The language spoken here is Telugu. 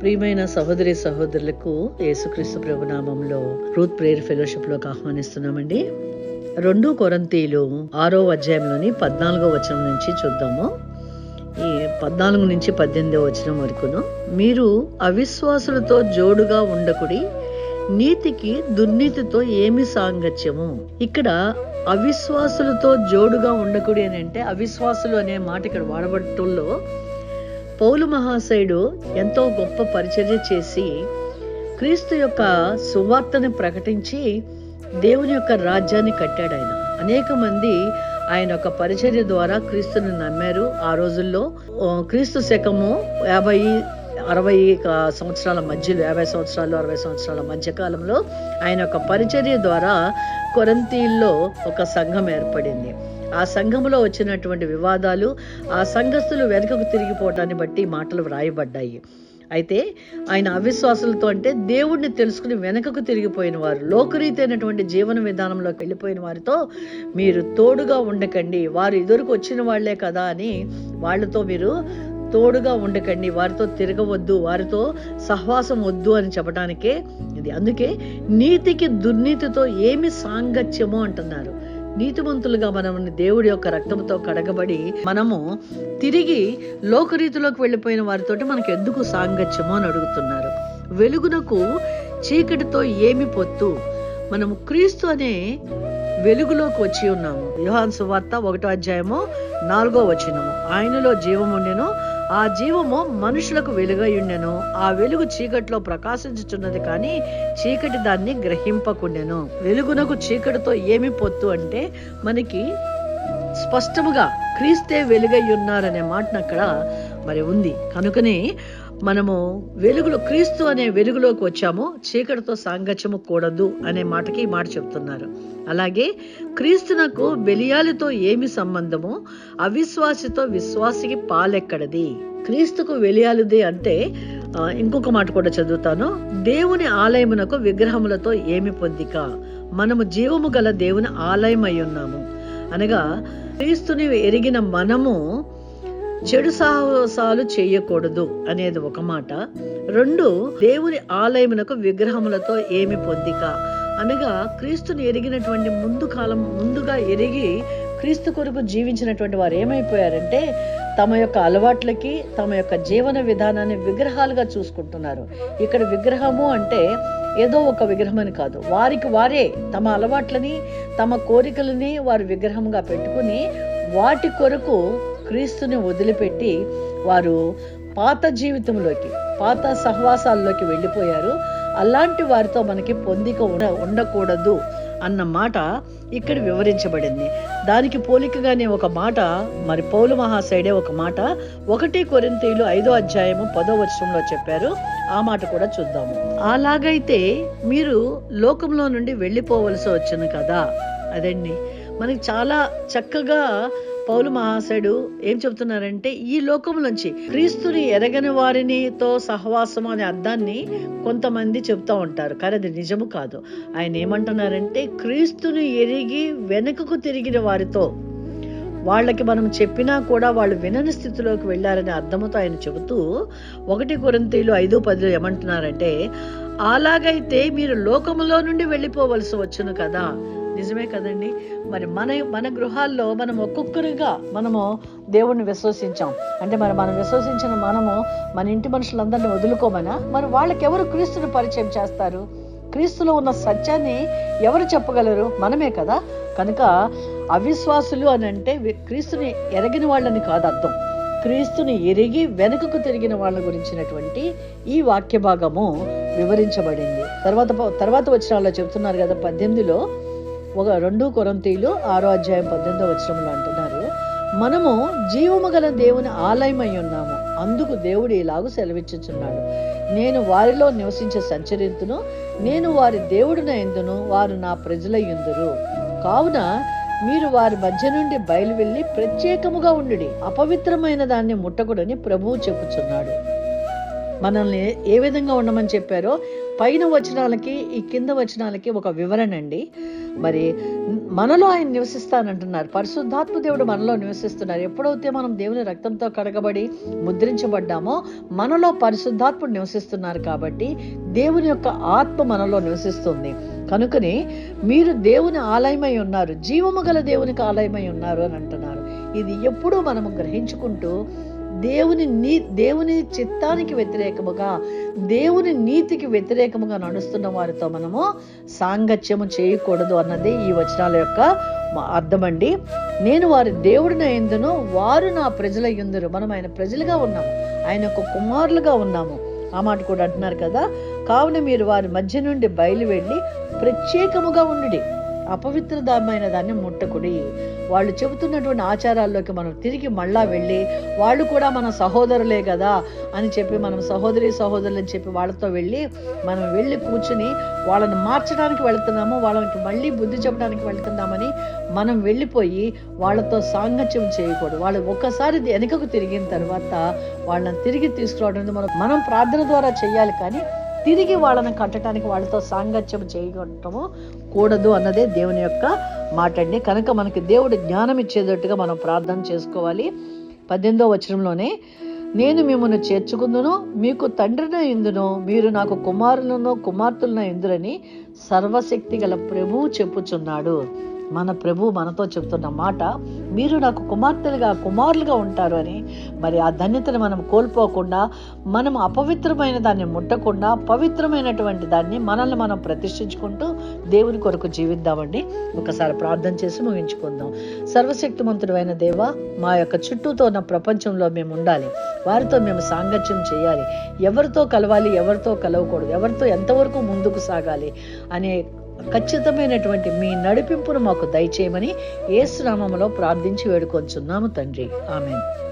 ప్రియమైన సహోదరి సహోదరులకు యేసుక్రీస్తు ప్రభునామంలో రూత్ ప్రేయర్ ఫెలోషిప్లోకి ఆహ్వానిస్తున్నామండి. రెండు కొరంతీలు ఆరో అధ్యాయంలోని పద్నాలుగో వచనం నుంచి చూద్దాము. ఈ పద్నాలుగు నుంచి పద్దెనిమిదో వచనం వరకును. మీరు అవిశ్వాసులతో జోడుగా ఉండకుడి నీతికి దుర్నీతితో ఏమి సాంగత్యము? ఇక్కడ అవిశ్వాసులతో జోడుగా ఉండకుడి అని అంటే అవిశ్వాసులు అనే మాట ఇక్కడ వాడబట్టంలో పౌలు మహాశయుడు ఎంతో గొప్ప పరిచర్య చేసి క్రీస్తు యొక్క సువార్తను ప్రకటించి దేవుని యొక్క రాజ్యాన్ని కట్టాడు ఆయన. అనేక మంది ఆయన యొక్క పరిచర్య ద్వారా క్రీస్తుని నమ్మారు. ఆ రోజుల్లో క్రీస్తు శకము యాభై అరవై సంవత్సరాల మధ్యలో యాభై సంవత్సరాలు అరవై సంవత్సరాల మధ్య కాలంలో ఆయన యొక్క పరిచర్య ద్వారా కొరంతీల్లో ఒక సంఘం ఏర్పడింది. ఆ సంఘంలో వచ్చినటువంటి వివాదాలు ఆ సంఘస్థులు వెనుకకు తిరిగిపోవటాన్ని బట్టి మాటలు వ్రాయబడ్డాయి. అయితే ఆయన అవిశ్వాసులతో అంటే దేవుణ్ణి తెలుసుకుని వెనకకు తిరిగిపోయిన వారు లోకరీతి అయినటువంటి జీవన విధానంలోకి వెళ్ళిపోయిన వారితో మీరు తోడుగా ఉండకండి వారు ఎదురుకు వచ్చిన వాళ్ళే కదా అని వాళ్ళతో మీరు తోడుగా ఉండకండి వారితో తిరగవద్దు వారితో సహవాసం వద్దు అని చెప్పడానికే ఇది. అందుకే నీతికి దుర్నీతితో ఏమి సాంగత్యమో అంటున్నారు. నీతిమంతులుగా మనం దేవుడి యొక్క రక్తంతో కడగబడి మనము తిరిగి లోకరీతిలోకి వెళ్ళిపోయిన వారితోటి మనకు ఎందుకు సాంగత్యము అని అడుగుతున్నారు. వెలుగునకు చీకటితో ఏమి పొత్తు? మనము క్రీస్తు అనే వెలుగులోకి వచ్చి ఉన్నాము. యుహాన్ సువార్త ఒకటో అధ్యాయము నాలుగో వచనము. ఆయనలో జీవం ఉండెను ఆ జీవము మనుషులకు వెలుగయుండెను ఆ వెలుగు చీకటిలో ప్రకాశించుచున్నది కానీ చీకటి దాన్ని గ్రహింపకుండెను. వెలుగునకు చీకటితో ఏమి పొత్తు అంటే మనకి స్పష్టముగా క్రీస్తే వెలుగై ఉన్నారనే మాటను అక్కడ మరి ఉంది. కనుకనే మనము వెలుగులో క్రీస్తు అనే వెలుగులోకి వచ్చాము చీకటితో సాంగత్యము కూడదు అనే మాటకి ఈ మాట చెప్తున్నారు. అలాగే క్రీస్తునకు బెలియాలితో ఏమి సంబంధము అవిశ్వాసితో విశ్వాసికి పాలెక్కడది. క్రీస్తుకు వెలియాలిది అంటే ఇంకొక మాట కూడా చదువుతాను. దేవుని ఆలయమునకు విగ్రహములతో ఏమి పొందిక? మనము జీవము గల దేవుని ఆలయం అయి ఉన్నాము. అనగా క్రీస్తుని ఎరిగిన మనము చెడు సాహసాలు చేయకూడదు అనేది ఒక మాట. రెండు దేవుని ఆలయమునకు విగ్రహములతో ఏమి పొందిక? అనగా క్రీస్తుని ఎరిగినటువంటి ముందు కాలం ముందుగా ఎరిగి క్రీస్తు కొరకు జీవించినటువంటి వారు ఏమైపోయారంటే తమ యొక్క అలవాట్లకి తమ యొక్క జీవన విధానాన్ని విగ్రహాలుగా చూసుకుంటున్నారు. ఇక్కడ విగ్రహము అంటే ఏదో ఒక విగ్రహం అని కాదు. వారికి వారే తమ అలవాట్లని తమ కోరికలని వారు విగ్రహంగా పెట్టుకుని వాటి కొరకు క్రీస్తుని వదిలిపెట్టి వారు పాత జీవితంలోకి పాత సహవాసాల్లోకి వెళ్ళిపోయారు. అలాంటి వారితో మనకి పొందిక ఉండ ఉండకూడదు అన్న మాట ఇక్కడ వివరించబడింది. దానికి పోలికగానే ఒక మాట మరి పౌలు మహాశైడే ఒక మాట ఒకటి కొరింతీలు ఐదో అధ్యాయము పదో వచనంలో చెప్పారు. ఆ మాట కూడా చూద్దాము. అలాగైతే మీరు లోకంలో నుండి వెళ్ళిపోవలసి వచ్చును కదా? అదండి. మనకి చాలా చక్కగా పౌలు మహాశయుడు ఏం చెబుతున్నారంటే ఈ లోకం నుంచి క్రీస్తుని ఎరగని వారినితో సహవాసం అనే అర్థాన్ని కొంతమంది చెప్తా ఉంటారు. కానీ అది నిజము కాదు. ఆయన ఏమంటున్నారంటే క్రీస్తుని ఎరిగి వెనుకకు తిరిగిన వారితో వాళ్ళకి మనం చెప్పినా కూడా వాళ్ళు వినని స్థితిలోకి వెళ్ళారనే అర్థముతో ఆయన చెబుతూ ఒకటి కొరంతీలు ఐదు పదిలో ఏమంటున్నారంటే అలాగైతే మీరు లోకములో నుండి వెళ్ళిపోవలసి వచ్చును కదా. నిజమే కదండి. మరి మన మన గృహాల్లో మనం ఒక్కొక్కరిగా మనము దేవుణ్ణి విశ్వసించాం. అంటే మరి మనం విశ్వసించిన మనము మన ఇంటి మనుషులందరినీ వదులుకోమనా? మరి వాళ్ళకి ఎవరు క్రీస్తుని పరిచయం చేస్తారు? క్రీస్తులో ఉన్న సత్యాన్ని ఎవరు చెప్పగలరు? మనమే కదా. కనుక అవిశ్వాసులు అని అంటే క్రీస్తుని ఎరగిన వాళ్ళని కాదు అర్థం. క్రీస్తుని ఎరిగి వెనుకకు తిరిగిన వాళ్ళ గురించినటువంటి ఈ వాక్య భాగము వివరించబడింది. తర్వాత తర్వాత వచ్చిన చెప్తున్నారు కదా పద్దెనిమిదిలో ఒక రెండు కొరంతీలు ఆరో అధ్యాయం పద్దెనిమిదో వచనంలో అంటున్నారు. మనము జీవము గల దేవుని ఆలయమై ఉన్నాము. అందుకు దేవుడు ఇలాగూ సెలవిచ్చుచున్నాడు. నేను వారిలో నివసించే సంచరింతును నేను వారి దేవుడిన ఎందును వారు నా ప్రజలయ్యుందురు కావున మీరు వారి మధ్య నుండి బయలు వెళ్ళి ప్రత్యేకముగా ఉండి అపవిత్రమైన దాన్ని ముట్టకుడని ప్రభువు చెప్పుచున్నాడు. మనల్ని ఏ విధంగా ఉండమని చెప్పారో పైన వచనాలకి ఈ కింద వచనాలకి ఒక వివరణ అండి. మరి మనలో ఆయన నివసిస్తానంటున్నారు. పరిశుద్ధాత్మ దేవుడు మనలో నివసిస్తున్నారు. ఎప్పుడైతే మనం దేవుని రక్తంతో కడగబడి ముద్రించబడ్డామో మనలో పరిశుద్ధాత్ముడు నివసిస్తున్నారు కాబట్టి దేవుని యొక్క ఆత్మ మనలో నివసిస్తుంది. కనుకనే మీరు దేవుని ఆలయమై ఉన్నారు. జీవము గల దేవునికి ఆలయమై ఉన్నారు అని అంటున్నారు. ఇది ఎప్పుడూ మనము గ్రహించుకుంటూ దేవుని నీ దేవుని చిత్తానికి వ్యతిరేకముగా దేవుని నీతికి వ్యతిరేకముగా నడుస్తున్న వారితో మనము సాంగత్యము చేయకూడదు అన్నది ఈ వచనాల యొక్క అర్థమండి. నేను వారి దేవుడిన ఎందును వారు నా ప్రజల ఎందురు మనం ఆయన ప్రజలుగా ఉన్నాము. ఆయన ఒక కుమారులుగా ఉన్నాము. ఆ మాట కూడా అంటున్నారు కదా. కావున మీరు వారి మధ్య నుండి బయలు వెళ్ళి ప్రత్యేకముగా ఉండుడి. అపవిత్రదమైన దాన్ని ముట్టకుడి వాళ్ళు చెబుతున్నటువంటి ఆచారాల్లోకి మనం తిరిగి మళ్ళా వెళ్ళి వాళ్ళు కూడా మన సహోదరులే కదా అని చెప్పి మనం సహోదరి సహోదరులు అని చెప్పి వాళ్ళతో వెళ్ళి మనం వెళ్ళి కూర్చుని వాళ్ళని మార్చడానికి వెళుతున్నాము వాళ్ళకి మళ్ళీ బుద్ధి చెప్పడానికి వెళ్తున్నామని మనం వెళ్ళిపోయి వాళ్ళతో సాంగత్యం చేయకూడదు. వాళ్ళు ఒక్కసారి వెనుకకు తిరిగిన తర్వాత వాళ్ళని తిరిగి తీసుకురావడం మనం మనం ప్రార్థన ద్వారా చేయాలి కానీ తిరిగి వాళ్ళని కట్టడానికి వాళ్ళతో సాంగత్యం చేయటము కూడదు అన్నదే దేవుని యొక్క మాట అండి. కనుక మనకి దేవుడు జ్ఞానం ఇచ్చేటట్టుగా మనం ప్రార్థన చేసుకోవాలి. పద్దెనిమిదో వచనంలోనే నేను మిమ్మల్ని చేర్చుకుందును మీకు తండ్రిన ఇందును మీరు నాకు కుమారులను కుమార్తెలను ఇందురని సర్వశక్తి గల ప్రభువు చెప్పుచున్నాడు. మన ప్రభు మనతో చెప్తున్న మాట మీరు నాకు కుమార్తెలుగా కుమారులుగా ఉంటారు అని. మరి ఆ ధన్యతను మనం కోల్పోకుండా మనం అపవిత్రమైన దాన్ని ముట్టకుండా పవిత్రమైనటువంటి దాన్ని మనల్ని మనం ప్రతిష్ఠించుకుంటూ దేవుని కొరకు జీవిద్దామండి. ఒకసారి ప్రార్థన చేసి ముగించుకుందాం. సర్వశక్తిమంతుడైన దేవ మా యొక్క చుట్టూతో ఉన్న ప్రపంచంలో మేము ఉండాలి. వారితో మేము సాంగత్యం చేయాలి. ఎవరితో కలవాలి ఎవరితో కలవకూడదు ఎవరితో ఎంతవరకు ముందుకు సాగాలి అనే ఖచ్చితమైనటువంటి మీ నడిపింపును మాకు దయచేయమని ఏసునామంలో ప్రార్థించి వేడుకొంచున్నాము తండ్రి. ఆమెన్.